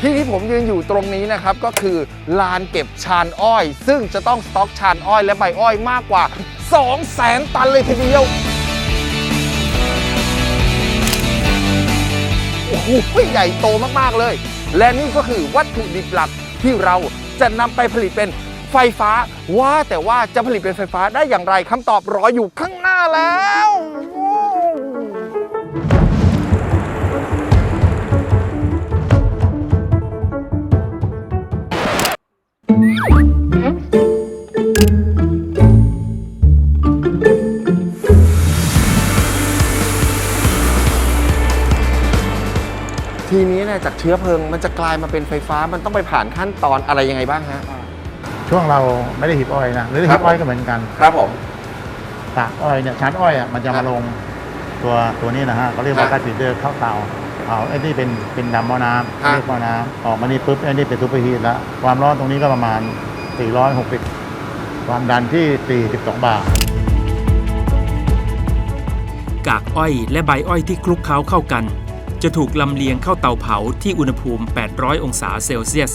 ที่ที่ผมยืนอยู่ตรงนี้นะครับก็คือลานเก็บชานอ้อย ซึ่งจะต้องสต็อกชานอ้อยและใบอ้อยมากกว่า 2 0 0แสนตันเลยทีเดียวโอ้โหใหญ่โตมากๆเลย และนี่ก็คือวัตถุดิบหลักที่เราจะนำไปผลิตเป็นไฟฟ้าว่าแต่ว่าจะผลิตเป็นไฟฟ้าได้อย่างไรคำตอบรออยู่ข้างหน้าแล้ว ทีนี้เนี่ยจากเชื้อเพลิงมันจะกลายมาเป็นไฟฟ้ามันต้องไปผ่านขั้นตอนอะไรยังไงบ้างฮะ ช่วงเราไม่ได้หีบอ้อยนะหรือครัหีบบอ้อยก็เหมือนกันครับผมตากอ้อยเนี่ยชั้นอ้อยอะมันจะครัมาบลงตัวตัวนี้นะฮะเขาเรียกว่าครักาบรสีเดอร์เข้าเตาเอาไอ้นี่เป็นเป็นดำหม้อน้ำครับเรียกหม้อน้ำออกมานี่ปุ๊บไอ้นี่เป็นซูเปอร์ฮีทแล้วความร้อนตรงนี้ก็ประมาณ 460 ความดันที่ 42 บาร์กากอ้อยและใบอ้อยที่คลุกเคล้าเข้ากัน จะถูกลำเลียงเข้าเตาเผาที่อุณหภูมิ 800 องศาเซลเซียส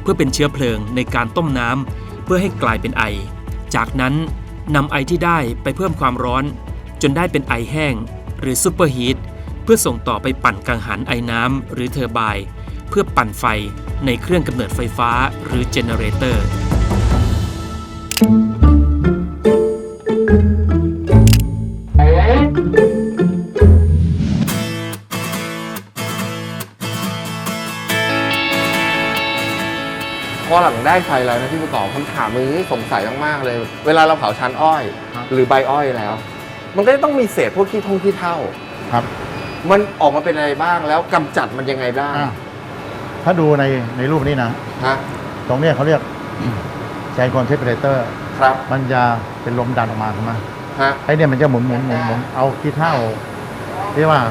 เพื่อเป็นเชื้อเพลิงในการต้มน้ำเพื่อให้กลายเป็นไอ จากนั้นนำไอที่ได้ไปเพิ่มความร้อน จนได้เป็นไอแห้ง หรือซูเปอร์ฮีทเพื่อส่งต่อไปปั่นกังหันไอน้ำหรือเทอร์ไบน์เพื่อปั่นไฟในเครื่องกำเนิดไฟฟ้าหรือเจเนเรเตอร์ พอหลังได้ไฟแล้วนะพี่ประกอบคำถามมือสงสัยมากๆเลย เวลาเราเผาชานอ้อย หรือใบอ้อยแล้ว มันก็จะต้องมีเศษพวกขี้ทงขี้เท่าครับ มันออกมาเป็นอะไรบ้างแล้วกำจัดมันยังไงบ้างอะถ้าดูในในรูปนี้นะ ฮะตรงเนี้ยเขาเรียกแซนคอนเทปเรเตอร์ ครับมันจะเป็นลมดันออกมาใช่ไหมฮะไอ้เนี่ยมันจะหมุนหมุนหมุนหมุนเอาขี้เท่าเรียกว่า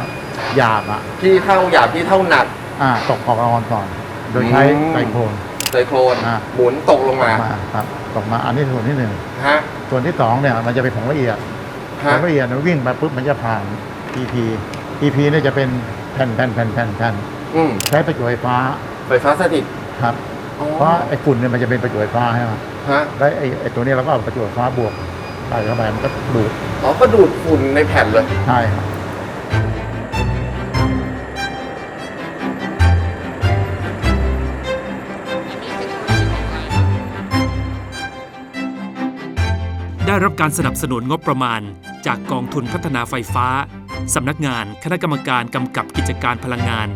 หยาบอะพี่เท่าหยาบพี่เท่าหนักอ่าตกออกมาก่อน โดยใช้อืมไซโครน ไซโครนอ่า หมุนตกลงตกมามาครับตกมาอันนี้ส่วนที่หนึ่งฮะส่วนที่สองเนี่ยมันจะเป็นของละเอียดขฮะองละเอียดมันวิ่งมาปุ๊บมันจะผ่าน EP EP เนี่ยจะเป็นแผ่นแผ่นแผ่นแผ่นแผ่นอืมใช้ประจุไฟฟ้าไฟฟ้าสถิตครับ อ๋อเพราะไอ้ฝุ่นเนี่ยมันจะเป็นประจุไฟฟ้าใช่ไหมฮะแล้วไอ้ไอ้ตัวเนี้เราก็เอาประจุไฟฟ้าบวกใส่เข้าไปมันก็ดูดอ๋อก็ดูดฝุ่นในแผ่นเลย ใช่ครับ ได้รับการสนับสนุนงบประมาณ จากกองทุนพัฒนาไฟฟ้า สำนักงานคณะกรรมการกำกับกิจการพลังงาน